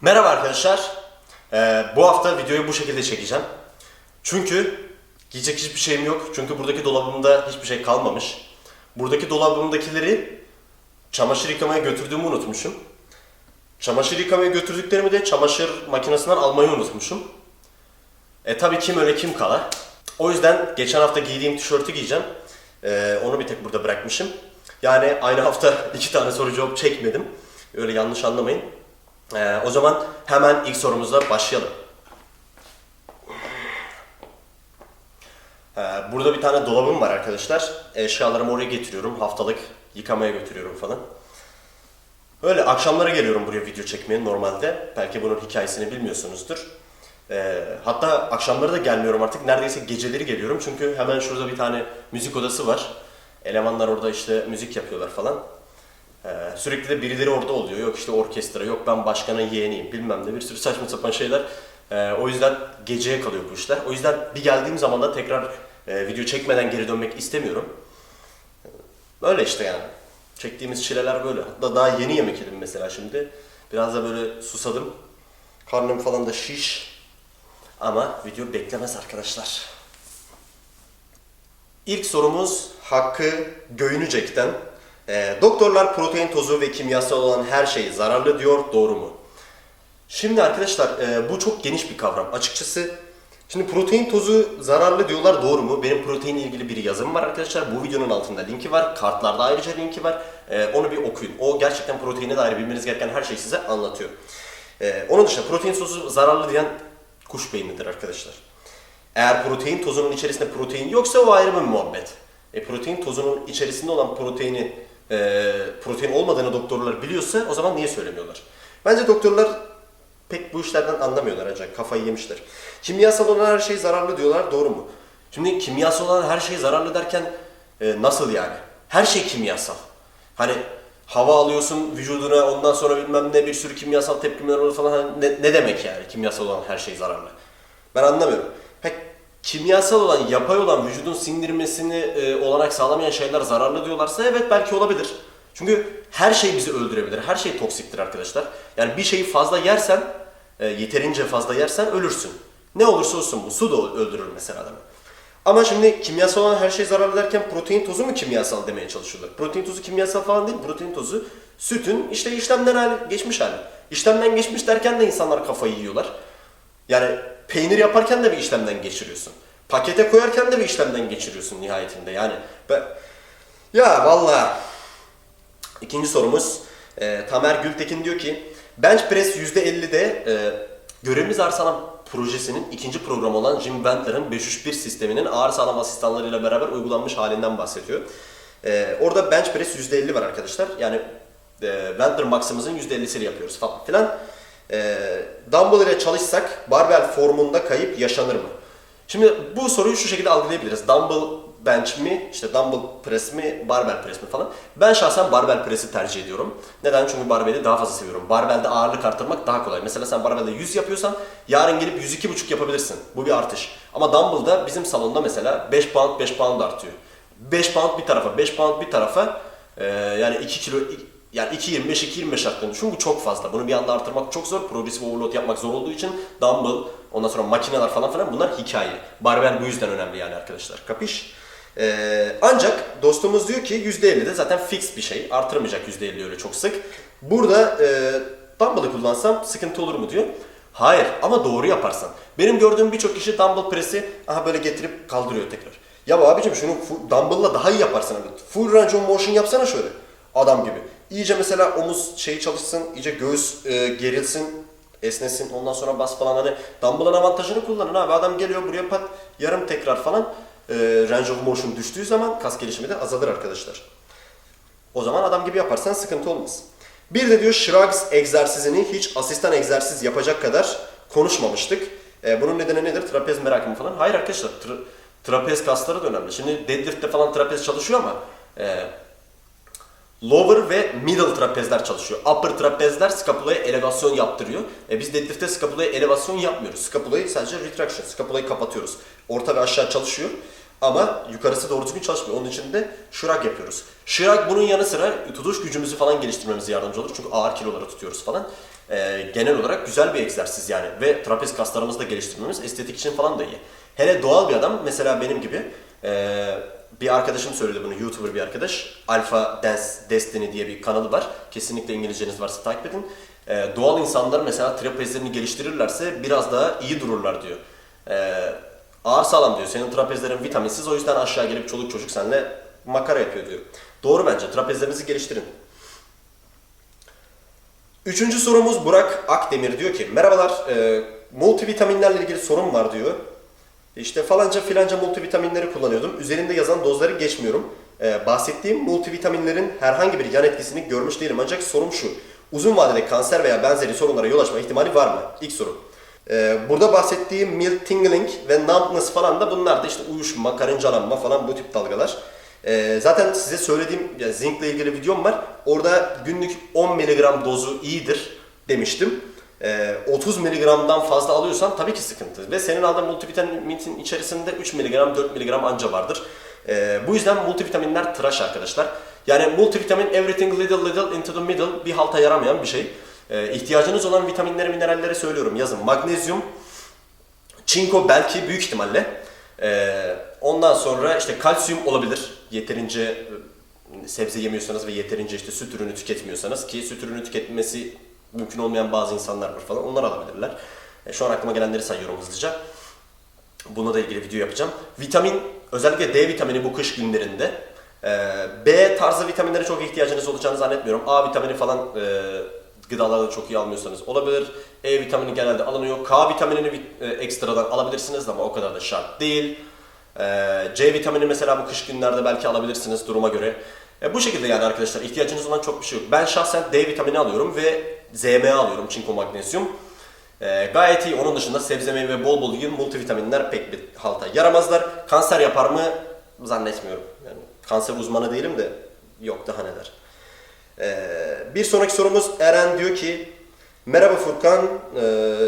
Merhaba arkadaşlar. Ee, bu hafta videoyu bu şekilde çekeceğim. Çünkü giyecek hiçbir şeyim yok. Çünkü buradaki dolabımda hiçbir şey kalmamış. Buradaki dolabımdakileri çamaşır yıkamaya götürdüğümü unutmuşum. Çamaşır yıkamaya götürdüklerimi de çamaşır makinesinden almayı unutmuşum. E tabii kim öyle kim kala. O yüzden geçen hafta giydiğim tişörtü giyeceğim. Ee, onu bir tek burada bırakmışım. Yani aynı hafta iki tane soru cevap çekmedim. Öyle yanlış anlamayın. Ee, o zaman hemen ilk sorumuzla başlayalım. Ee, burada bir tane dolabım var arkadaşlar. Eşyalarımı oraya getiriyorum. Haftalık yıkamaya götürüyorum falan. Öyle akşamları geliyorum buraya video çekmeye normalde. Belki bunun hikayesini bilmiyorsunuzdur. Ee, hatta akşamları da gelmiyorum artık. Neredeyse geceleri geliyorum. Çünkü hemen şurada bir tane müzik odası var. Elemanlar orada işte müzik yapıyorlar falan. Ee, sürekli de birileri orada oluyor. Yok işte orkestra, yok ben başkanın yeğeniyim bilmem ne bir sürü saçma sapan şeyler. Ee, o yüzden geceye kalıyor bu işler. O yüzden bir geldiğim zaman da tekrar e, video çekmeden geri dönmek istemiyorum. Böyle işte yani. Çektiğimiz çileler böyle. Hatta daha yeni yemek yedim mesela şimdi. Biraz da böyle susadım. Karnım falan da şiş. Ama video beklemez arkadaşlar. İlk sorumuz Hakkı Göynücek'ten. Ee, doktorlar protein tozu ve kimyasal olan her şey zararlı diyor, doğru mu? Şimdi arkadaşlar e, bu çok geniş bir kavram. Açıkçası şimdi protein tozu zararlı diyorlar doğru mu? Benim proteinle ilgili bir yazım var arkadaşlar. Bu videonun altında linki var. Kartlarda ayrıca linki var. E, onu bir okuyun. O gerçekten proteine dair bilmeniz gereken her şeyi size anlatıyor. E, onun dışında protein tozu zararlı diyen kuş beynidir arkadaşlar. Eğer protein tozunun içerisinde protein yoksa o ayrı bir muhabbet. E, protein tozunun içerisinde olan proteini e, protein olmadığını doktorlar biliyorsa o zaman niye söylemiyorlar? Bence doktorlar pek bu işlerden anlamıyorlar ancak kafayı yemişler. Kimyasal olan her şey zararlı diyorlar doğru mu? Şimdi kimyasal olan her şey zararlı derken e, nasıl yani? Her şey kimyasal. Hani hava alıyorsun vücuduna ondan sonra bilmem ne bir sürü kimyasal tepkimeler olur falan Hani ne, ne demek yani kimyasal olan her şey zararlı? Ben anlamıyorum. Kimyasal olan, yapay olan vücudun sindirmesini e, olanak sağlamayan şeyler zararlı diyorlarsa evet belki olabilir. Çünkü her şey bizi öldürebilir. Her şey toksiktir arkadaşlar. Yani bir şeyi fazla yersen, e, yeterince fazla yersen ölürsün. Ne olursa olsun bu. Su da öldürür mesela adamı. Ama şimdi kimyasal olan her şey zararlı derken protein tozu mu kimyasal demeye çalışıyorlar. Protein tozu kimyasal falan değil. Protein tozu sütün işte işlemden hali, geçmiş hali. İşlemden geçmiş derken de insanlar kafayı yiyorlar. Yani peynir yaparken de bir işlemden geçiriyorsun. Pakete koyarken de bir işlemden geçiriyorsun nihayetinde. Yani ben... ya vallahi İkinci sorumuz e, Tamer Gültekin diyor ki Bench Press %50'de e, Görevimiz Ağır Sağlam projesinin ikinci programı olan Jim Wendler'ın 531 sisteminin ağır sağlam asistanlarıyla beraber uygulanmış halinden bahsediyor. E, orada Bench Press %50 var arkadaşlar. Yani e, Wendler Max'ımızın %50'sini yapıyoruz falan filan. E, dumbbell ile çalışsak barbell formunda kayıp yaşanır mı? Şimdi bu soruyu şu şekilde algılayabiliriz. Dumbbell bench mi, işte dumbbell press mi, barbell press mi falan. Ben şahsen barbell press'i tercih ediyorum. Neden? Çünkü barbell'i daha fazla seviyorum. Barbell'de ağırlık arttırmak daha kolay. Mesela sen barbell'de 100 yapıyorsan yarın gelip 102,5 yapabilirsin. Bu bir artış. Ama dumbbell'da bizim salonda mesela 5 pound 5 pound artıyor. 5 pound bir tarafa, 5 pound bir tarafa e, yani 2 kilo yani 2.25 2.25 arttığını düşün bu çok fazla. Bunu bir anda artırmak çok zor. Progresif overload yapmak zor olduğu için dumbbell, ondan sonra makineler falan filan bunlar hikaye. Barbell bu yüzden önemli yani arkadaşlar. Kapış? Ee, ancak dostumuz diyor ki %50 de zaten fix bir şey. Artırmayacak %50 öyle çok sık. Burada e, dumbbell'ı kullansam sıkıntı olur mu diyor. Hayır ama doğru yaparsan. Benim gördüğüm birçok kişi dumbbell press'i aha böyle getirip kaldırıyor tekrar. Ya abicim şunu dumbbell'la daha iyi yaparsan abi. Full range of motion yapsana şöyle. Adam gibi. İyice mesela omuz şeyi çalışsın, iyice göğüs e, gerilsin, esnesin. Ondan sonra bas falan hani dumbbell'ın avantajını kullanın abi. Adam geliyor buraya pat yarım tekrar falan e, range of motion düştüğü zaman kas gelişimi de azalır arkadaşlar. O zaman adam gibi yaparsan sıkıntı olmaz. Bir de diyor shrugs egzersizini hiç asistan egzersiz yapacak kadar konuşmamıştık. E, bunun nedeni nedir? Trapez merakı mı falan? Hayır arkadaşlar. tra- trapez kasları da önemli. Şimdi deadlift'te falan trapez çalışıyor ama e, lower ve middle trapezler çalışıyor. Upper trapezler skapulaya elevasyon yaptırıyor. E biz deadlift'te skapulaya elevasyon yapmıyoruz. Skapulayı sadece retraction, skapulayı kapatıyoruz. Orta ve aşağı çalışıyor. Ama yukarısı doğru düzgün çalışmıyor. Onun için de shrug yapıyoruz. Shrug bunun yanı sıra tutuş gücümüzü falan geliştirmemize yardımcı olur. Çünkü ağır kiloları tutuyoruz falan. e, genel olarak güzel bir egzersiz yani. Ve trapez kaslarımızı da geliştirmemiz estetik için falan da iyi. Hele doğal bir adam mesela benim gibi e, bir arkadaşım söyledi bunu YouTuber bir arkadaş. Alpha Dance Destiny diye bir kanalı var. Kesinlikle İngilizceniz varsa takip edin. E, doğal insanlar mesela trapezlerini geliştirirlerse biraz daha iyi dururlar diyor. E, ağır sağlam diyor. Senin trapezlerin vitaminsiz o yüzden aşağı gelip çoluk çocuk seninle makara yapıyor diyor. Doğru bence. Trapezlerinizi geliştirin. Üçüncü sorumuz Burak Akdemir diyor ki Merhabalar, e, multivitaminlerle ilgili sorun var diyor. İşte falanca filanca multivitaminleri kullanıyordum. Üzerinde yazan dozları geçmiyorum. E, bahsettiğim multivitaminlerin herhangi bir yan etkisini görmüş değilim. Ancak sorum şu. Uzun vadede kanser veya benzeri sorunlara yol açma ihtimali var mı? İlk soru. E, burada bahsettiğim milk tingling ve numbness falan da bunlar da işte uyuşma, karıncalanma falan bu tip dalgalar. Ee, zaten size söylediğim ya zinkle ilgili videom var. Orada günlük 10 mg dozu iyidir demiştim. Ee, 30 mg'dan fazla alıyorsan tabii ki sıkıntı. Ve senin aldığın multivitaminin içerisinde 3 mg, 4 mg anca vardır. Ee, bu yüzden multivitaminler tıraş arkadaşlar. Yani multivitamin everything little little into the middle bir halta yaramayan bir şey. Ee, ihtiyacınız olan vitaminleri, mineralleri söylüyorum. Yazın magnezyum, çinko belki büyük ihtimalle. Ee, ondan sonra işte kalsiyum olabilir. Yeterince e, sebze yemiyorsanız ve yeterince işte süt ürünü tüketmiyorsanız ki süt ürünü tüketmesi mümkün olmayan bazı insanlar var falan. Onlar alabilirler. E, şu an aklıma gelenleri sayıyorum hızlıca. Bununla da ilgili video yapacağım. Vitamin, özellikle D vitamini bu kış günlerinde. e, B tarzı vitaminlere çok ihtiyacınız olacağını zannetmiyorum. A vitamini falan e, gıdalarda çok iyi almıyorsanız olabilir. E vitamini genelde alınıyor. K vitaminini vit- e, ekstradan alabilirsiniz ama o kadar da şart değil. E, C vitamini mesela bu kış günlerde belki alabilirsiniz duruma göre. E, bu şekilde yani arkadaşlar ihtiyacınız olan çok bir şey yok. Ben şahsen D vitamini alıyorum ve ZMA alıyorum çinko magnezyum. E, gayet iyi. Onun dışında sebze meyve bol bol yiyin. Multivitaminler pek bir halta yaramazlar. Kanser yapar mı? Zannetmiyorum. Yani kanser uzmanı değilim de yok daha neler. Ee, bir sonraki sorumuz Eren diyor ki Merhaba Furkan. Ee,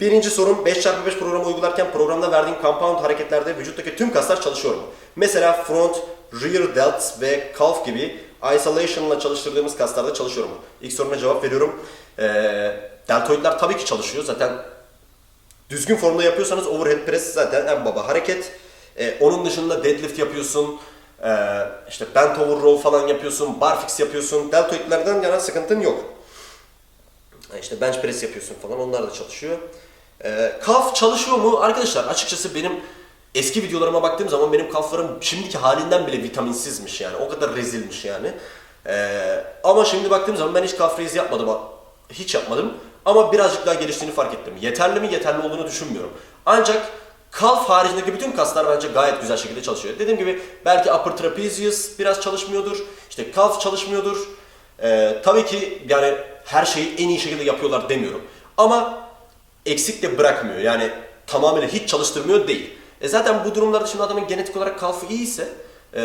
birinci sorum 5x5 programı uygularken programda verdiğin compound hareketlerde vücuttaki tüm kaslar çalışıyor mu? Mesela front, rear delts ve calf gibi isolation ile çalıştırdığımız kaslarda çalışıyor mu? İlk soruna cevap veriyorum. Ee, deltoidler tabii ki çalışıyor. Zaten düzgün formda yapıyorsanız overhead press zaten en baba hareket. Ee, onun dışında deadlift yapıyorsun. Ee, işte bent over row falan yapıyorsun. Barfix yapıyorsun. Deltoidlerden yana sıkıntın yok. Ee, İşte bench press yapıyorsun falan. Onlar da çalışıyor. Ee, kalf çalışıyor mu? Arkadaşlar açıkçası benim eski videolarıma baktığım zaman benim kalflarım şimdiki halinden bile vitaminsizmiş yani. O kadar rezilmiş yani. Ee, ama şimdi baktığım zaman ben hiç kalf raise'i yapmadım. Hiç yapmadım. Ama birazcık daha geliştiğini fark ettim. Yeterli mi? Yeterli olduğunu düşünmüyorum. Ancak kalf haricindeki bütün kaslar bence gayet güzel şekilde çalışıyor. Dediğim gibi belki upper trapezius biraz çalışmıyordur. İşte kalf çalışmıyordur. Ee, tabii ki yani her şeyi en iyi şekilde yapıyorlar demiyorum. Ama eksik de bırakmıyor. Yani tamamen hiç çalıştırmıyor değil. E zaten bu durumlarda şimdi adamın genetik olarak kalfı iyiyse e,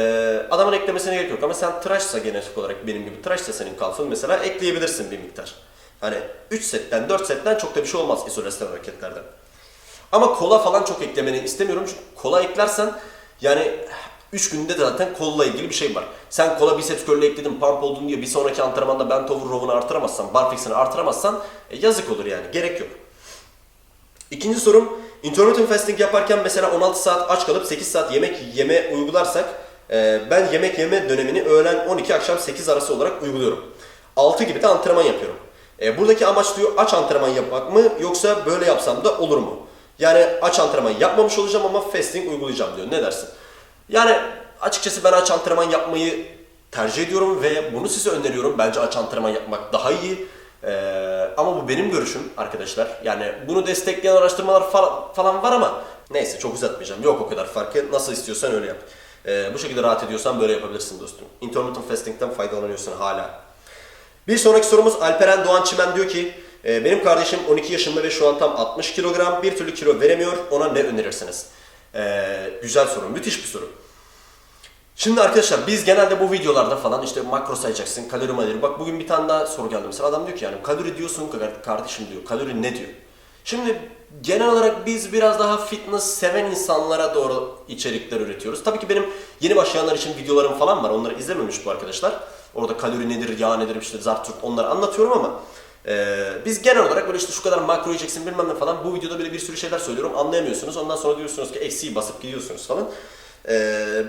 adamın eklemesine gerek yok. Ama sen tıraşsa genetik olarak benim gibi tıraşsa senin kalfın mesela ekleyebilirsin bir miktar. Hani 3 setten 4 setten çok da bir şey olmaz izolasyon hareketlerden. Ama kola falan çok eklemeni istemiyorum çünkü kola eklersen yani 3 günde de zaten kolla ilgili bir şey var. Sen kola biceps curl'ü ekledin pump oldun diye bir sonraki antrenmanda bent over row'unu artıramazsan, barfix'ini artıramazsan e, yazık olur yani gerek yok. İkinci sorum, intermittent fasting yaparken mesela 16 saat aç kalıp 8 saat yemek yeme uygularsak e, ben yemek yeme dönemini öğlen 12 akşam 8 arası olarak uyguluyorum. 6 gibi de antrenman yapıyorum. E, buradaki amaç diyor aç antrenman yapmak mı yoksa böyle yapsam da olur mu? Yani aç antrenman yapmamış olacağım ama fasting uygulayacağım diyor. Ne dersin? Yani açıkçası ben aç antrenman yapmayı tercih ediyorum ve bunu size öneriyorum. Bence aç antrenman yapmak daha iyi. Ee, ama bu benim görüşüm arkadaşlar. Yani bunu destekleyen araştırmalar fa- falan var ama neyse çok uzatmayacağım. Yok o kadar farkı. Nasıl istiyorsan öyle yap. Ee, bu şekilde rahat ediyorsan böyle yapabilirsin dostum. Intermittent fasting'den faydalanıyorsun hala. Bir sonraki sorumuz Alperen Doğan Çimen diyor ki "E, benim kardeşim 12 yaşında ve şu an tam 60 kilogram bir türlü kilo veremiyor ona ne önerirsiniz? Ee, güzel soru müthiş bir soru. Şimdi arkadaşlar biz genelde bu videolarda falan işte makro sayacaksın, kalori malori. Bak bugün bir tane daha soru geldi mesela adam diyor ki yani kalori diyorsun kardeşim diyor. Kalori ne diyor? Şimdi genel olarak biz biraz daha fitness seven insanlara doğru içerikler üretiyoruz. Tabii ki benim yeni başlayanlar için videolarım falan var. Onları izlememiş bu arkadaşlar. Orada kalori nedir, yağ nedir, işte zart turt onları anlatıyorum ama Ee, biz genel olarak böyle işte şu kadar makro yiyeceksin bilmem ne falan bu videoda böyle bir sürü şeyler söylüyorum anlayamıyorsunuz. Ondan sonra diyorsunuz ki eksiği basıp gidiyorsunuz falan. Ee,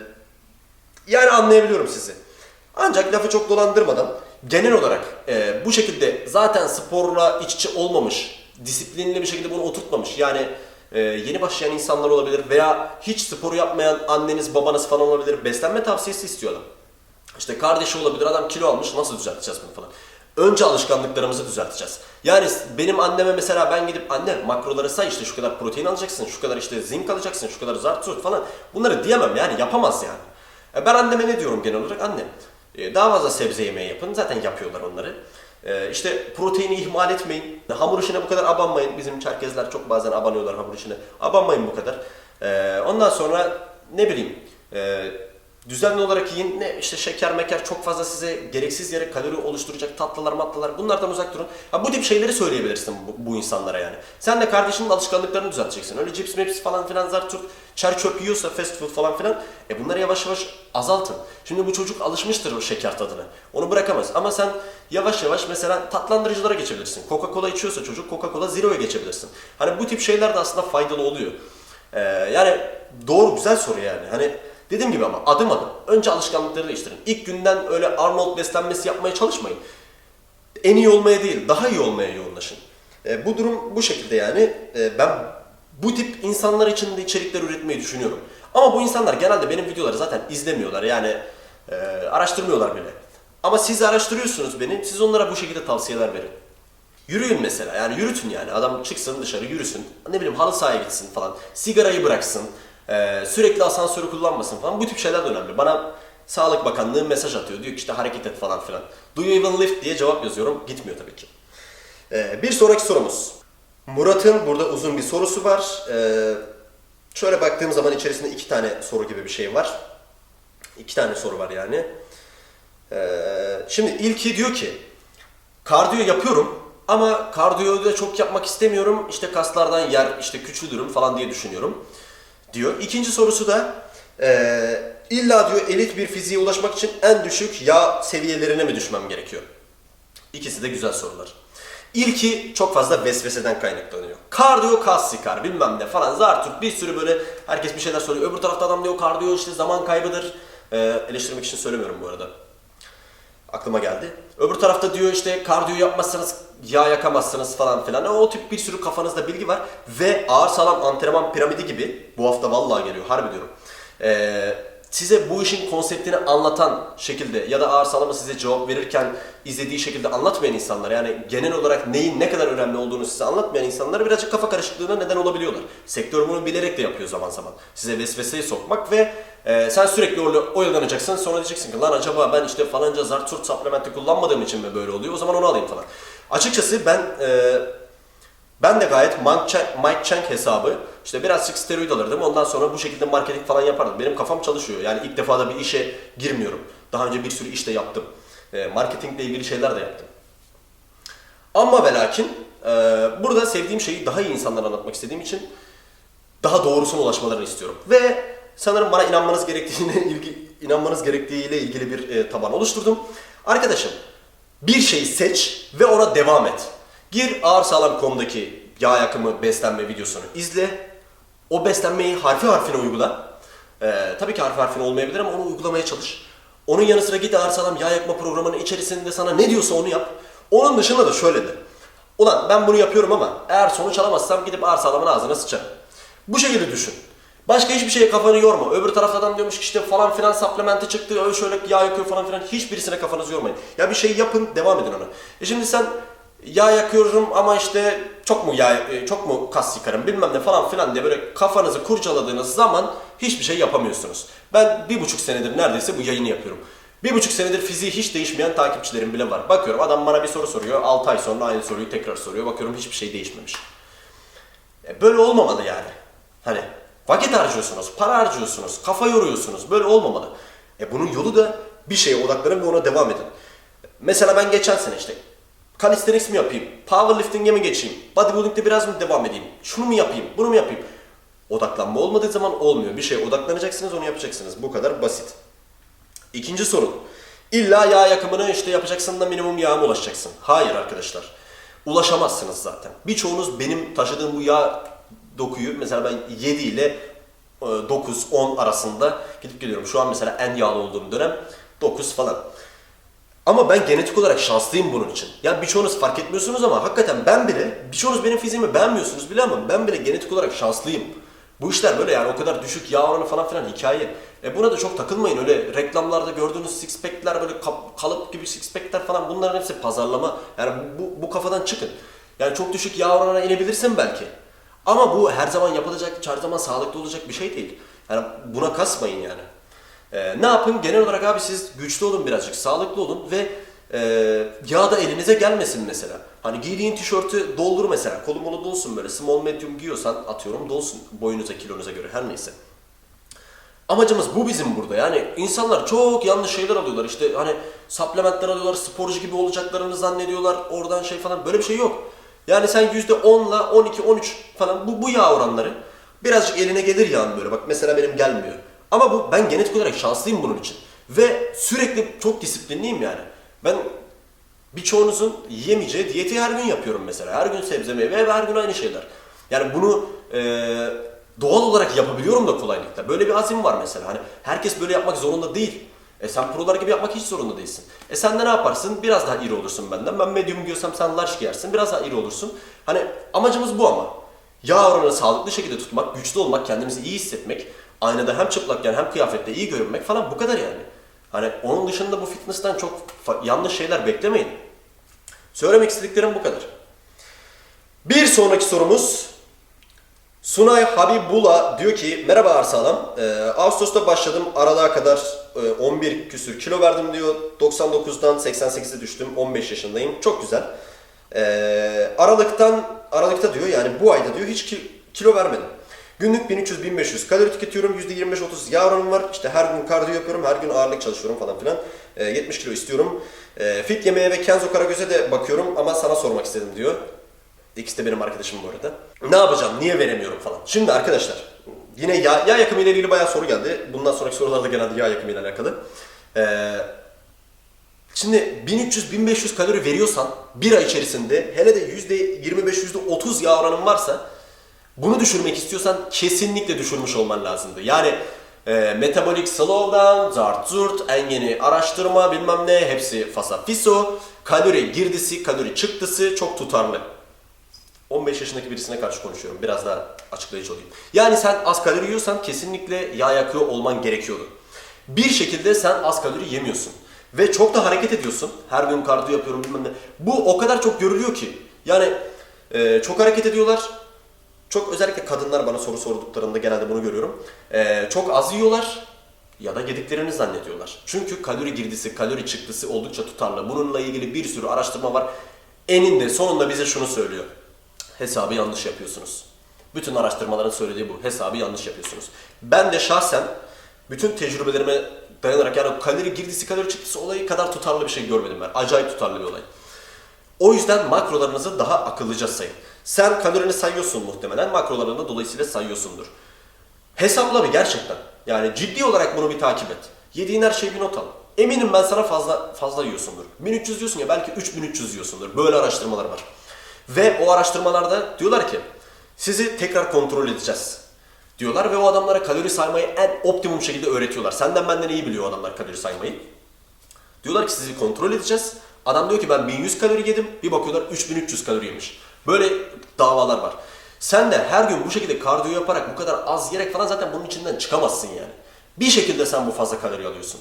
yani anlayabiliyorum sizi. Ancak lafı çok dolandırmadan genel olarak e, bu şekilde zaten sporla iç içe olmamış, disiplinli bir şekilde bunu oturtmamış yani e, yeni başlayan insanlar olabilir veya hiç sporu yapmayan anneniz babanız falan olabilir beslenme tavsiyesi istiyor adam. İşte kardeşi olabilir adam kilo almış nasıl düzelteceğiz bunu falan. Önce alışkanlıklarımızı düzelteceğiz. Yani benim anneme mesela ben gidip anne makroları say işte şu kadar protein alacaksın, şu kadar işte zinc alacaksın, şu kadar zart zurt falan bunları diyemem yani yapamaz yani. E Ben anneme ne diyorum genel olarak? Anne e, daha fazla sebze yemeği yapın. Zaten yapıyorlar onları. E, İşte proteini ihmal etmeyin. Hamur işine bu kadar abanmayın. Bizim Çerkezler çok bazen abanıyorlar hamur işine. Abanmayın bu kadar. Ondan sonra ne bileyim düzenli olarak yiyin. Ne işte şeker meker çok fazla size gereksiz yere kalori oluşturacak tatlılar matlılar bunlardan uzak durun. Ha, bu tip şeyleri söyleyebilirsin bu, bu insanlara yani. Sen de kardeşinin alışkanlıklarını düzelteceksin. Öyle cips meps falan filan zar tut çer çöp yiyorsa fast food falan filan e bunları yavaş yavaş azaltın. Şimdi bu çocuk alışmıştır o şeker tadına. Onu bırakamaz. Ama sen yavaş yavaş mesela tatlandırıcılara geçebilirsin. Coca-Cola içiyorsa çocuk Coca-Cola Zero'ya geçebilirsin. Hani bu tip şeyler de aslında faydalı oluyor. Ee, yani doğru güzel soru yani. Hani dediğim gibi ama adım adım. Önce alışkanlıkları değiştirin. İlk günden öyle Arnold beslenmesi yapmaya çalışmayın. En iyi olmaya değil, daha iyi olmaya yoğunlaşın. E, bu durum bu şekilde yani. E, ben bu tip insanlar için de içerikler üretmeyi düşünüyorum. Ama bu insanlar genelde benim videoları zaten izlemiyorlar. Yani e, araştırmıyorlar bile. Ama siz araştırıyorsunuz beni. Siz onlara bu şekilde tavsiyeler verin. Yürüyün mesela yani yürütün yani adam çıksın dışarı yürüsün ne bileyim halı sahaya gitsin falan sigarayı bıraksın e, sürekli asansörü kullanmasın falan bu tip şeyler de önemli. Bana Sağlık Bakanlığı mesaj atıyor diyor ki işte hareket et falan filan. Do you even lift diye cevap yazıyorum gitmiyor tabii ki. E, bir sonraki sorumuz. Murat'ın burada uzun bir sorusu var. E, şöyle baktığım zaman içerisinde iki tane soru gibi bir şey var. İki tane soru var yani. E, şimdi ilki diyor ki Kardiyo yapıyorum ama kardiyoyu da çok yapmak istemiyorum. İşte kaslardan yer işte küçülürüm falan diye düşünüyorum diyor. İkinci sorusu da eee illa diyor elit bir fiziğe ulaşmak için en düşük yağ seviyelerine mi düşmem gerekiyor? İkisi de güzel sorular. İlki çok fazla vesveseden kaynaklanıyor. Kardiyo kas sıkar bilmem ne falan zarturt bir sürü böyle herkes bir şeyler söylüyor. Öbür tarafta adam diyor kardiyo işte zaman kaybıdır. Eee eleştirmek için söylemiyorum bu arada aklıma geldi. Öbür tarafta diyor işte kardiyo yapmazsanız yağ yakamazsınız falan filan. O tip bir sürü kafanızda bilgi var. Ve ağır sağlam antrenman piramidi gibi bu hafta vallahi geliyor harbi diyorum. Ee, size bu işin konseptini anlatan şekilde ya da ağır sağlama size cevap verirken izlediği şekilde anlatmayan insanlar yani genel olarak neyin ne kadar önemli olduğunu size anlatmayan insanlar birazcık kafa karışıklığına neden olabiliyorlar. Sektör bunu bilerek de yapıyor zaman zaman. Size vesveseyi sokmak ve e, sen sürekli öyle oyalanacaksın sonra diyeceksin ki lan acaba ben işte falanca zart turt supplementi kullanmadığım için mi böyle oluyor o zaman onu alayım falan. Açıkçası ben e, ben de gayet Mike Chang hesabı işte birazcık steroid alırdım. Ondan sonra bu şekilde marketing falan yapardım. Benim kafam çalışıyor. Yani ilk defa da bir işe girmiyorum. Daha önce bir sürü işte yaptım. E, marketingle ilgili şeyler de yaptım. Ama ve lakin e, burada sevdiğim şeyi daha iyi insanlara anlatmak istediğim için daha doğrusuna ulaşmalarını istiyorum. Ve sanırım bana inanmanız gerektiğine ilgi, inanmanız gerektiğiyle ilgili bir e, taban oluşturdum. Arkadaşım bir şeyi seç ve ona devam et. Gir ağırsağlam.com'daki yağ yakımı beslenme videosunu izle. O beslenmeyi harfi harfine uygula. Ee, tabii ki harfi harfine olmayabilir ama onu uygulamaya çalış. Onun yanı sıra git ağır sağlam yağ yakma programının içerisinde sana ne diyorsa onu yap. Onun dışında da şöyle de. Ulan ben bunu yapıyorum ama eğer sonuç alamazsam gidip ağır sağlamın ağzına sıçarım. Bu şekilde düşün. Başka hiçbir şeye kafanı yorma. Öbür tarafta adam diyormuş ki işte falan filan supplementi çıktı, öyle şöyle yağ yakıyor falan filan. Hiçbirisine kafanızı yormayın. Ya bir şey yapın, devam edin ona. E şimdi sen yağ yakıyorum ama işte çok mu yağ, e, çok mu kas yıkarım bilmem ne falan filan diye böyle kafanızı kurcaladığınız zaman hiçbir şey yapamıyorsunuz. Ben bir buçuk senedir neredeyse bu yayını yapıyorum. Bir buçuk senedir fiziği hiç değişmeyen takipçilerim bile var. Bakıyorum adam bana bir soru soruyor. 6 ay sonra aynı soruyu tekrar soruyor. Bakıyorum hiçbir şey değişmemiş. E, Böyle olmamalı yani. Hani vakit harcıyorsunuz, para harcıyorsunuz, kafa yoruyorsunuz. Böyle olmamalı. E bunun yolu da bir şeye odaklanın ve ona devam edin. Mesela ben geçen sene işte calisthenics mi yapayım, powerlifting'e mi geçeyim, bodybuilding'de biraz mı devam edeyim, şunu mu yapayım, bunu mu yapayım? Odaklanma olmadığı zaman olmuyor. Bir şeye odaklanacaksınız, onu yapacaksınız. Bu kadar basit. İkinci sorun. İlla yağ yakımını işte yapacaksın da minimum yağa mı ulaşacaksın? Hayır arkadaşlar. ulaşamazsınız zaten. Birçoğunuz benim taşıdığım bu yağ dokuyu mesela ben 7 ile 9-10 arasında gidip geliyorum. Şu an mesela en yağlı olduğum dönem 9 falan. Ama ben genetik olarak şanslıyım bunun için. Ya birçoğunuz fark etmiyorsunuz ama hakikaten ben bile, birçoğunuz benim fiziğimi beğenmiyorsunuz bile ama ben bile genetik olarak şanslıyım. Bu işler böyle yani o kadar düşük yağ oranı falan filan hikaye. E buna da çok takılmayın öyle reklamlarda gördüğünüz six pack'ler böyle kalıp gibi six pack'ler falan bunların hepsi pazarlama. Yani bu, bu kafadan çıkın. Yani çok düşük yağ oranına inebilirsin belki. Ama bu her zaman yapılacak, her zaman sağlıklı olacak bir şey değil. Yani buna kasmayın yani. Ee, ne yapın? Genel olarak abi siz güçlü olun birazcık, sağlıklı olun ve e, yağ da elinize gelmesin mesela. Hani giydiğin tişörtü doldur mesela, kolu molu dolsun böyle. Small medium giyiyorsan atıyorum dolsun boyunuza, kilonuza göre her neyse. Amacımız bu bizim burada. Yani insanlar çok yanlış şeyler alıyorlar. İşte hani supplementler alıyorlar, sporcu gibi olacaklarını zannediyorlar. Oradan şey falan. Böyle bir şey yok. Yani sen %10'la 12, 13 falan bu, bu yağ oranları birazcık eline gelir yani böyle. Bak mesela benim gelmiyor. Ama bu ben genetik olarak şanslıyım bunun için. Ve sürekli çok disiplinliyim yani. Ben birçoğunuzun yiyemeyeceği diyeti her gün yapıyorum mesela. Her gün sebze meyve ve her gün aynı şeyler. Yani bunu e, doğal olarak yapabiliyorum da kolaylıkla. Böyle bir azim var mesela. Hani herkes böyle yapmak zorunda değil. E sen prolar gibi yapmak hiç zorunda değilsin. E sen de ne yaparsın? Biraz daha iri olursun benden. Ben medium giyorsam sen large giyersin. Biraz daha iri olursun. Hani amacımız bu ama. Yağ oranını sağlıklı şekilde tutmak, güçlü olmak, kendimizi iyi hissetmek. Aynada hem çıplakken hem kıyafette iyi görünmek falan bu kadar yani. Hani onun dışında bu fitness'ten çok yanlış şeyler beklemeyin. Söylemek istediklerim bu kadar. Bir sonraki sorumuz Sunay Habibula diyor ki merhaba Arsalam. Ee, Ağustos'ta başladım aralığa kadar e, 11 küsür kilo verdim diyor. 99'dan 88'e düştüm. 15 yaşındayım. Çok güzel. Ee, Aralıktan Aralıkta diyor yani bu ayda diyor hiç ki- kilo vermedim. Günlük 1300-1500 kalori tüketiyorum. %25-30 yağ oranım var. İşte her gün kardiyo yapıyorum. Her gün ağırlık çalışıyorum falan filan. Ee, 70 kilo istiyorum. Ee, fit yemeğe ve Kenzo Karagöz'e de bakıyorum ama sana sormak istedim diyor. İkisi de benim arkadaşım bu arada. Ne yapacağım? Niye veremiyorum falan. Şimdi arkadaşlar yine yağ, yağ yakımı ile ilgili bayağı soru geldi. Bundan sonraki sorularda genelde yağ yakımı ile alakalı. Ee, şimdi 1300-1500 kalori veriyorsan bir ay içerisinde hele de %25-%30 yağ oranın varsa bunu düşürmek istiyorsan kesinlikle düşürmüş olman lazımdı. Yani e, metabolik slowdown, zart zurt, en yeni araştırma bilmem ne hepsi fasa fiso, kalori girdisi, kalori çıktısı çok tutarlı. 15 yaşındaki birisine karşı konuşuyorum. Biraz daha açıklayıcı olayım. Yani sen az kalori yiyorsan kesinlikle yağ yakıyor olman gerekiyordu. Bir şekilde sen az kalori yemiyorsun. Ve çok da hareket ediyorsun. Her gün kardiyo yapıyorum bilmem ne. Bu o kadar çok görülüyor ki. Yani e, çok hareket ediyorlar. Çok özellikle kadınlar bana soru sorduklarında genelde bunu görüyorum. E, çok az yiyorlar ya da yediklerini zannediyorlar. Çünkü kalori girdisi, kalori çıktısı oldukça tutarlı. Bununla ilgili bir sürü araştırma var. Eninde sonunda bize şunu söylüyor hesabı yanlış yapıyorsunuz. Bütün araştırmaların söylediği bu. Hesabı yanlış yapıyorsunuz. Ben de şahsen bütün tecrübelerime dayanarak yani kalori girdisi kalori çıktısı olayı kadar tutarlı bir şey görmedim ben. Acayip tutarlı bir olay. O yüzden makrolarınızı daha akıllıca sayın. Sen kalorini sayıyorsun muhtemelen. Makrolarını da dolayısıyla sayıyorsundur. Hesapla bir gerçekten. Yani ciddi olarak bunu bir takip et. Yediğin her şeyi bir not al. Eminim ben sana fazla fazla yiyorsundur. 1300 diyorsun ya belki 3300 yiyorsundur. Böyle araştırmalar var. Ve o araştırmalarda diyorlar ki sizi tekrar kontrol edeceğiz diyorlar ve o adamlara kalori saymayı en optimum şekilde öğretiyorlar. Senden benden iyi biliyor adamlar kalori saymayı. Diyorlar ki sizi kontrol edeceğiz. Adam diyor ki ben 1100 kalori yedim. Bir bakıyorlar 3300 kalori yemiş. Böyle davalar var. Sen de her gün bu şekilde kardiyo yaparak bu kadar az yiyerek falan zaten bunun içinden çıkamazsın yani. Bir şekilde sen bu fazla kalori alıyorsun.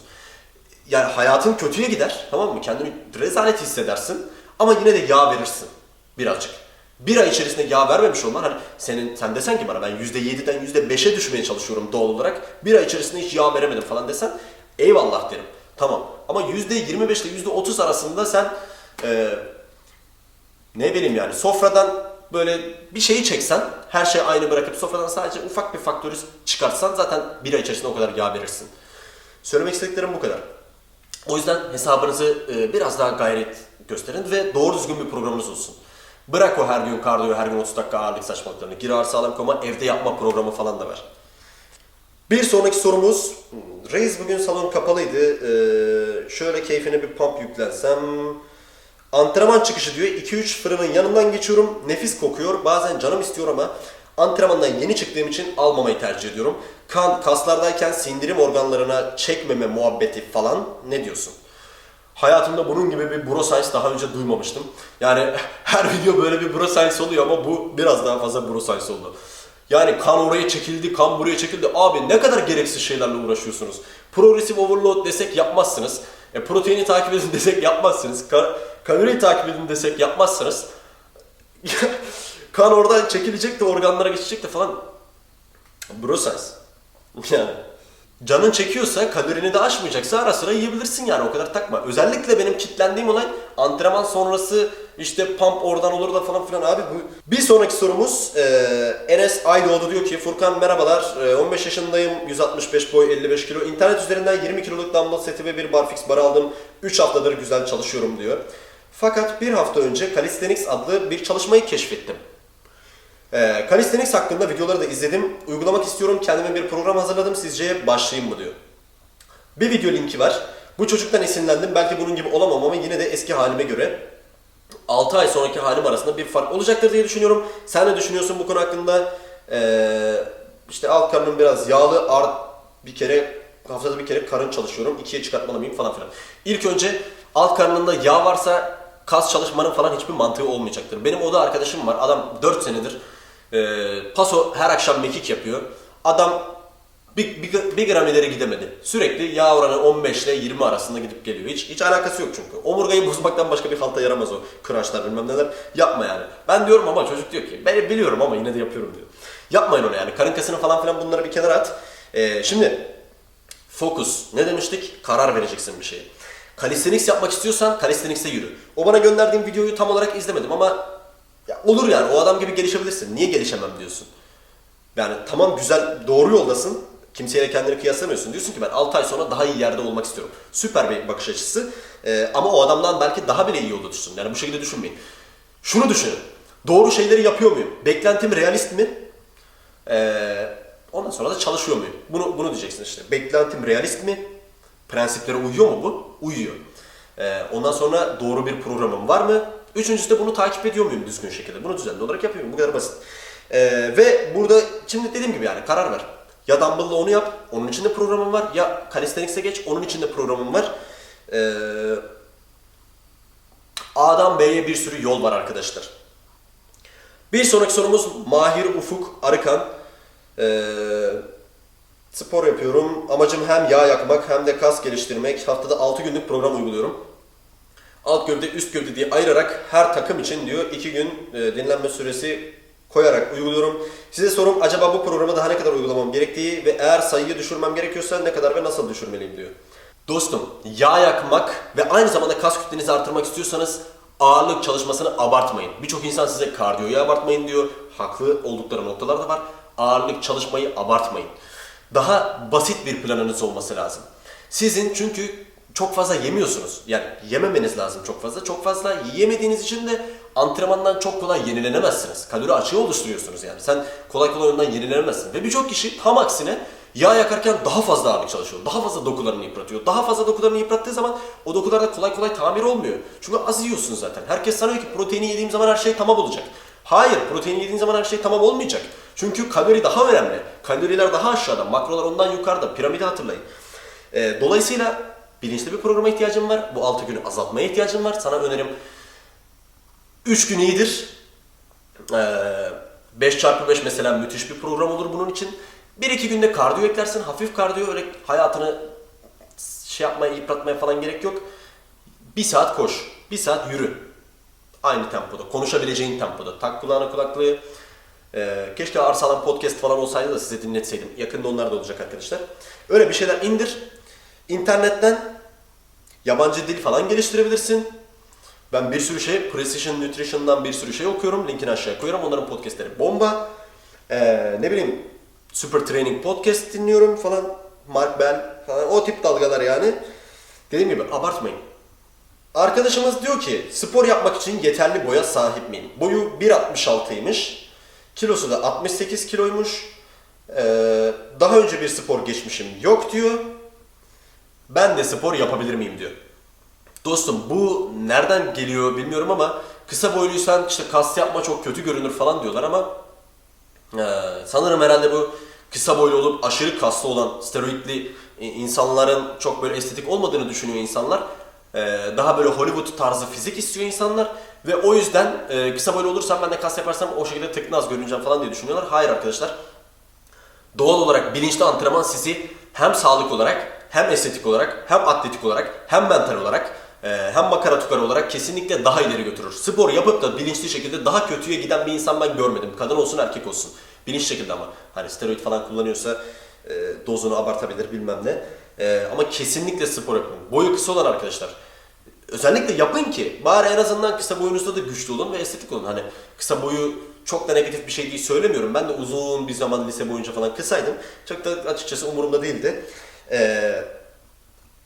Yani hayatın kötüye gider tamam mı? Kendini rezalet hissedersin ama yine de yağ verirsin birazcık. Bir ay içerisinde yağ vermemiş olman hani senin sen desen ki bana ben %7'den %5'e düşmeye çalışıyorum doğal olarak. Bir ay içerisinde hiç yağ veremedim falan desen eyvallah derim. Tamam. Ama %25 ile %30 arasında sen e, ne bileyim yani sofradan böyle bir şeyi çeksen her şeyi aynı bırakıp sofradan sadece ufak bir faktörü çıkartsan zaten bir ay içerisinde o kadar yağ verirsin. Söylemek istediklerim bu kadar. O yüzden hesabınızı e, biraz daha gayret gösterin ve doğru düzgün bir programınız olsun. Bırak o her gün kardiyo, her gün 30 dakika ağırlık saçmalıklarını. Gir ağır sağlam koma, evde yapma programı falan da var. Bir sonraki sorumuz, Reis bugün salon kapalıydı. Ee, şöyle keyfine bir pump yüklensem, Antrenman çıkışı diyor 2-3 fırının yanından geçiyorum. Nefis kokuyor. Bazen canım istiyor ama antrenmandan yeni çıktığım için almamayı tercih ediyorum. Kan kaslardayken sindirim organlarına çekmeme muhabbeti falan ne diyorsun? Hayatımda bunun gibi bir bro science daha önce duymamıştım. Yani her video böyle bir bro science oluyor ama bu biraz daha fazla bro science oldu. Yani kan oraya çekildi, kan buraya çekildi. Abi ne kadar gereksiz şeylerle uğraşıyorsunuz. Progressive overload desek yapmazsınız. E, proteini takip edin desek yapmazsınız. Ka- kaloriyi takip edin desek yapmazsınız. kan oradan çekilecek de organlara geçecek de falan. Bro science. Yani canın çekiyorsa kalorini de aşmayacaksa ara sıra yiyebilirsin yani o kadar takma. Özellikle benim kitlendiğim olay antrenman sonrası işte pump oradan olur da falan filan abi. Bir sonraki sorumuz e, Enes Aydoğdu diyor ki Furkan merhabalar e, 15 yaşındayım 165 boy 55 kilo internet üzerinden 20 kiloluk dumbbell seti ve bir barfix bar aldım 3 haftadır güzel çalışıyorum diyor. Fakat bir hafta önce Calisthenics adlı bir çalışmayı keşfettim. Ee, Calisthenics hakkında videoları da izledim. Uygulamak istiyorum. Kendime bir program hazırladım. Sizce başlayayım mı diyor. Bir video linki var. Bu çocuktan esinlendim. Belki bunun gibi olamam ama yine de eski halime göre 6 ay sonraki halim arasında bir fark olacaktır diye düşünüyorum. Sen ne düşünüyorsun bu konu hakkında? Ee, işte alt karnım biraz yağlı. Art bir kere haftada bir kere karın çalışıyorum. İkiye çıkartmalı mıyım falan filan. İlk önce alt karnında yağ varsa kas çalışmanın falan hiçbir mantığı olmayacaktır. Benim oda arkadaşım var. Adam 4 senedir e, paso her akşam mekik yapıyor. Adam bir, bir, bir gram ileri gidemedi. Sürekli yağ oranı 15 ile 20 arasında gidip geliyor. Hiç hiç alakası yok çünkü. Omurgayı bozmaktan başka bir halta yaramaz o kıraçlar bilmem neler. Yapma yani. Ben diyorum ama çocuk diyor ki ben biliyorum ama yine de yapıyorum diyor. Yapmayın onu yani. Karın kasını falan filan bunları bir kenara at. E, şimdi Fokus. Ne demiştik? Karar vereceksin bir şeye. Calisthenics yapmak istiyorsan calisthenics'e yürü. O bana gönderdiğim videoyu tam olarak izlemedim ama ya olur yani o adam gibi gelişebilirsin. Niye gelişemem diyorsun? Yani tamam güzel doğru yoldasın. Kimseyle kendini kıyaslamıyorsun. Diyorsun ki ben 6 ay sonra daha iyi yerde olmak istiyorum. Süper bir bakış açısı. Ee, ama o adamdan belki daha bile iyi olursun. Yani bu şekilde düşünmeyin. Şunu düşünün. Doğru şeyleri yapıyor muyum? Beklentim realist mi? Ee, ondan sonra da çalışıyor muyum? Bunu bunu diyeceksin işte. Beklentim realist mi? Prensiplere uyuyor mu bu? Uyuyor. Ee, ondan sonra doğru bir programım var mı? Üçüncüsü de bunu takip ediyor muyum düzgün şekilde? Bunu düzenli olarak yapıyor muyum? Bu kadar basit. Ee, ve burada şimdi dediğim gibi yani karar ver. Ya dumbbell'la onu yap, onun için de programım var. Ya calisthenics'e geç, onun için de programım var. Ee, A'dan B'ye bir sürü yol var arkadaşlar. Bir sonraki sorumuz Mahir Ufuk Arıkan. Ee, spor yapıyorum. Amacım hem yağ yakmak hem de kas geliştirmek. Haftada 6 günlük program uyguluyorum. Alt gövde, üst gövde diye ayırarak her takım için diyor 2 gün e, dinlenme süresi koyarak uyguluyorum. Size sorum acaba bu programı daha ne kadar uygulamam gerektiği ve eğer sayıyı düşürmem gerekiyorsa ne kadar ve nasıl düşürmeliyim diyor. Dostum yağ yakmak ve aynı zamanda kas kütlenizi artırmak istiyorsanız ağırlık çalışmasını abartmayın. Birçok insan size kardiyoyu abartmayın diyor. Haklı oldukları noktalar da var. Ağırlık çalışmayı abartmayın. Daha basit bir planınız olması lazım. Sizin çünkü çok fazla yemiyorsunuz. Yani yememeniz lazım çok fazla. Çok fazla yiyemediğiniz için de antrenmandan çok kolay yenilenemezsiniz. Kalori açığı oluşturuyorsunuz yani. Sen kolay kolay ondan yenilenemezsin. Ve birçok kişi tam aksine yağ yakarken daha fazla ağırlık çalışıyor. Daha fazla dokularını yıpratıyor. Daha fazla dokularını yıprattığı zaman o dokular da kolay kolay tamir olmuyor. Çünkü az yiyorsun zaten. Herkes sanıyor ki proteini yediğim zaman her şey tamam olacak. Hayır, proteini yediğin zaman her şey tamam olmayacak. Çünkü kalori daha önemli. Kaloriler daha aşağıda, makrolar ondan yukarıda. Piramidi hatırlayın. Ee, dolayısıyla bilinçli bir programa ihtiyacım var. Bu 6 günü azaltmaya ihtiyacım var. Sana önerim 3 gün iyidir. Ee, 5 çarpı 5 mesela müthiş bir program olur bunun için. 1-2 günde kardiyo eklersin. Hafif kardiyo öyle hayatını şey yapmaya, yıpratmaya falan gerek yok. Bir saat koş. Bir saat yürü. Aynı tempoda. Konuşabileceğin tempoda. Tak kulağına kulaklığı. Ee, keşke Arsalan Podcast falan olsaydı da size dinletseydim. Yakında onlar da olacak arkadaşlar. Öyle bir şeyler indir. İnternetten yabancı dil falan geliştirebilirsin. Ben bir sürü şey, Precision Nutrition'dan bir sürü şey okuyorum. Linkini aşağıya koyuyorum. Onların podcastleri bomba. Ee, ne bileyim, Super Training Podcast dinliyorum falan. Mark Bell falan. O tip dalgalar yani. Dediğim gibi abartmayın. Arkadaşımız diyor ki spor yapmak için yeterli boya sahip miyim? Boyu 1.66'ymış. Kilosu da 68 kiloymuş. Ee, daha önce bir spor geçmişim yok diyor. Ben de spor yapabilir miyim diyor. Dostum bu nereden geliyor bilmiyorum ama kısa boyluysan işte kas yapma çok kötü görünür falan diyorlar ama ee, sanırım herhalde bu kısa boylu olup aşırı kaslı olan steroidli e, insanların çok böyle estetik olmadığını düşünüyor insanlar. Ee, daha böyle Hollywood tarzı fizik istiyor insanlar ve o yüzden e, kısa boylu olursam ben de kas yaparsam o şekilde tıknaz görüneceğim falan diye düşünüyorlar. Hayır arkadaşlar. Doğal olarak bilinçli antrenman sizi hem sağlık olarak hem estetik olarak hem atletik olarak hem mental olarak e, hem makara tukara olarak kesinlikle daha ileri götürür. Spor yapıp da bilinçli şekilde daha kötüye giden bir insan ben görmedim. Kadın olsun erkek olsun. Bilinçli şekilde ama. Hani steroid falan kullanıyorsa e, dozunu abartabilir bilmem ne. E, ama kesinlikle spor yapın. Boyu kısa olan arkadaşlar. Özellikle yapın ki bari en azından kısa boyunuzda da güçlü olun ve estetik olun. Hani kısa boyu çok da negatif bir şey değil söylemiyorum. Ben de uzun bir zaman lise boyunca falan kısaydım. Çok da açıkçası umurumda değildi. Ee,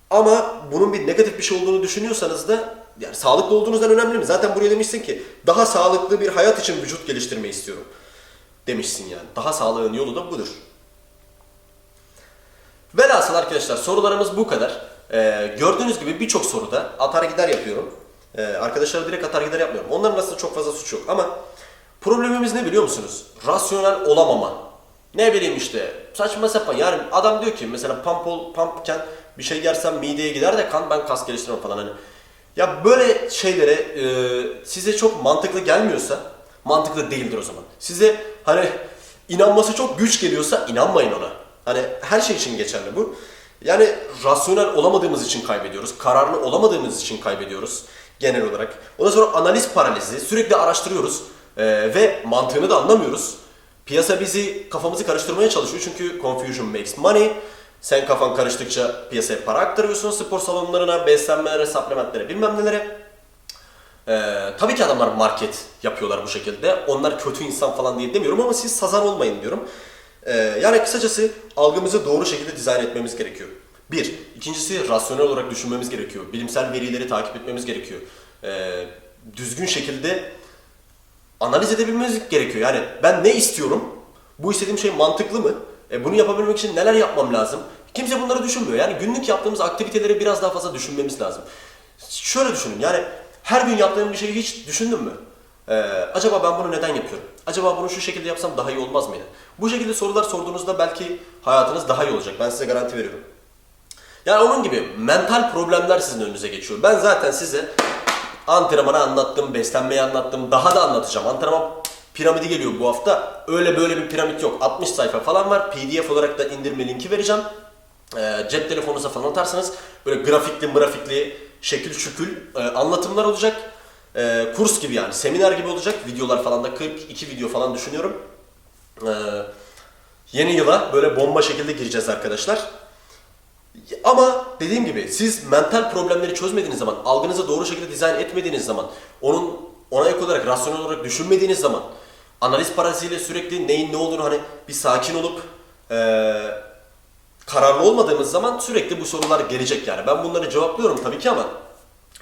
ama bunun bir negatif bir şey olduğunu düşünüyorsanız da yani sağlıklı olduğunuzdan önemli mi? Zaten buraya demişsin ki daha sağlıklı bir hayat için vücut geliştirmeyi istiyorum. Demişsin yani. Daha sağlığın yolu da budur. Velhasıl arkadaşlar sorularımız bu kadar. Ee, gördüğünüz gibi birçok soruda atar gider yapıyorum. Ee, arkadaşlara direkt atar gider yapmıyorum. Onların aslında çok fazla suç yok ama problemimiz ne biliyor musunuz? Rasyonel olamama. Ne bileyim işte saçma sapan yani adam diyor ki mesela pump, ol, pumpken bir şey yersem mideye gider de kan ben kas geliştirmem falan hani. Ya böyle şeylere e, size çok mantıklı gelmiyorsa mantıklı değildir o zaman. Size hani inanması çok güç geliyorsa inanmayın ona. Hani her şey için geçerli bu. Yani rasyonel olamadığımız için kaybediyoruz. Kararlı olamadığımız için kaybediyoruz genel olarak. Ondan sonra analiz paralizi. Sürekli araştırıyoruz e, ve mantığını da anlamıyoruz. Piyasa bizi kafamızı karıştırmaya çalışıyor çünkü confusion makes money. Sen kafan karıştıkça piyasaya para aktarıyorsun spor salonlarına, beslenmelere, supplementlere bilmem nelere. Ee, tabii ki adamlar market yapıyorlar bu şekilde. Onlar kötü insan falan diye demiyorum ama siz sazan olmayın diyorum. Ee, yani kısacası algımızı doğru şekilde dizayn etmemiz gerekiyor. Bir. ikincisi rasyonel olarak düşünmemiz gerekiyor. Bilimsel verileri takip etmemiz gerekiyor. Ee, düzgün şekilde analiz edebilmemiz gerekiyor. Yani ben ne istiyorum? Bu istediğim şey mantıklı mı? E, bunu yapabilmek için neler yapmam lazım? Kimse bunları düşünmüyor. Yani günlük yaptığımız aktiviteleri biraz daha fazla düşünmemiz lazım. Şöyle düşünün yani her gün yaptığım bir şeyi hiç düşündün mü? Ee, acaba ben bunu neden yapıyorum? Acaba bunu şu şekilde yapsam daha iyi olmaz mıydı? Bu şekilde sorular sorduğunuzda belki hayatınız daha iyi olacak. Ben size garanti veriyorum. Yani onun gibi mental problemler sizin önünüze geçiyor. Ben zaten size antrenmanı anlattım, beslenmeyi anlattım. Daha da anlatacağım. Antrenman piramidi geliyor bu hafta. Öyle böyle bir piramit yok. 60 sayfa falan var. PDF olarak da indirme linki vereceğim. Ee, cep telefonunuza falan atarsanız böyle grafikli mırafikli şekil şükül e, anlatımlar olacak. Ee, kurs gibi yani seminer gibi olacak. Videolar falan da 42 video falan düşünüyorum. Ee, yeni yıla böyle bomba şekilde gireceğiz arkadaşlar. Ama dediğim gibi siz mental problemleri çözmediğiniz zaman, algınızı doğru şekilde dizayn etmediğiniz zaman, onun ona ek olarak rasyonel olarak düşünmediğiniz zaman, analiz parasıyla sürekli neyin ne olduğunu hani bir sakin olup eee, kararlı olmadığımız zaman sürekli bu sorular gelecek yani. Ben bunları cevaplıyorum tabii ki ama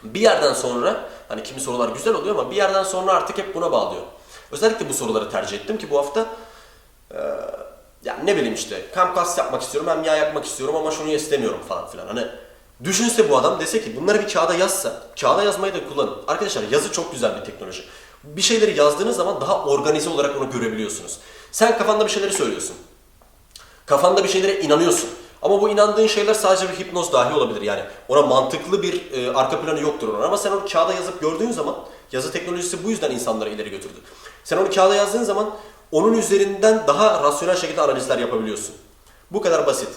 bir yerden sonra hani kimi sorular güzel oluyor ama bir yerden sonra artık hep buna bağlıyor. Özellikle bu soruları tercih ettim ki bu hafta ne bileyim işte kamp kas yapmak istiyorum hem yağ yakmak istiyorum ama şunu istemiyorum falan filan. Hani düşünse bu adam dese ki bunları bir kağıda yazsa, kağıda yazmayı da kullanın. Arkadaşlar yazı çok güzel bir teknoloji. Bir şeyleri yazdığınız zaman daha organize olarak onu görebiliyorsunuz. Sen kafanda bir şeyleri söylüyorsun. Kafanda bir şeylere inanıyorsun. Ama bu inandığın şeyler sadece bir hipnoz dahi olabilir. Yani ona mantıklı bir e, arka planı yoktur onun. Ama sen onu kağıda yazıp gördüğün zaman, yazı teknolojisi bu yüzden insanları ileri götürdü. Sen onu kağıda yazdığın zaman onun üzerinden daha rasyonel şekilde analizler yapabiliyorsun. Bu kadar basit.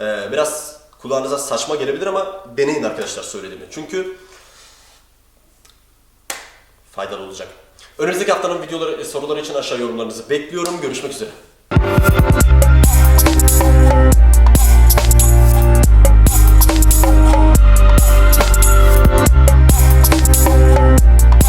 Ee, biraz kulağınıza saçma gelebilir ama deneyin arkadaşlar söylediğimi. Çünkü faydalı olacak. Önümüzdeki haftanın videoları, soruları için aşağı yorumlarınızı bekliyorum. Görüşmek üzere.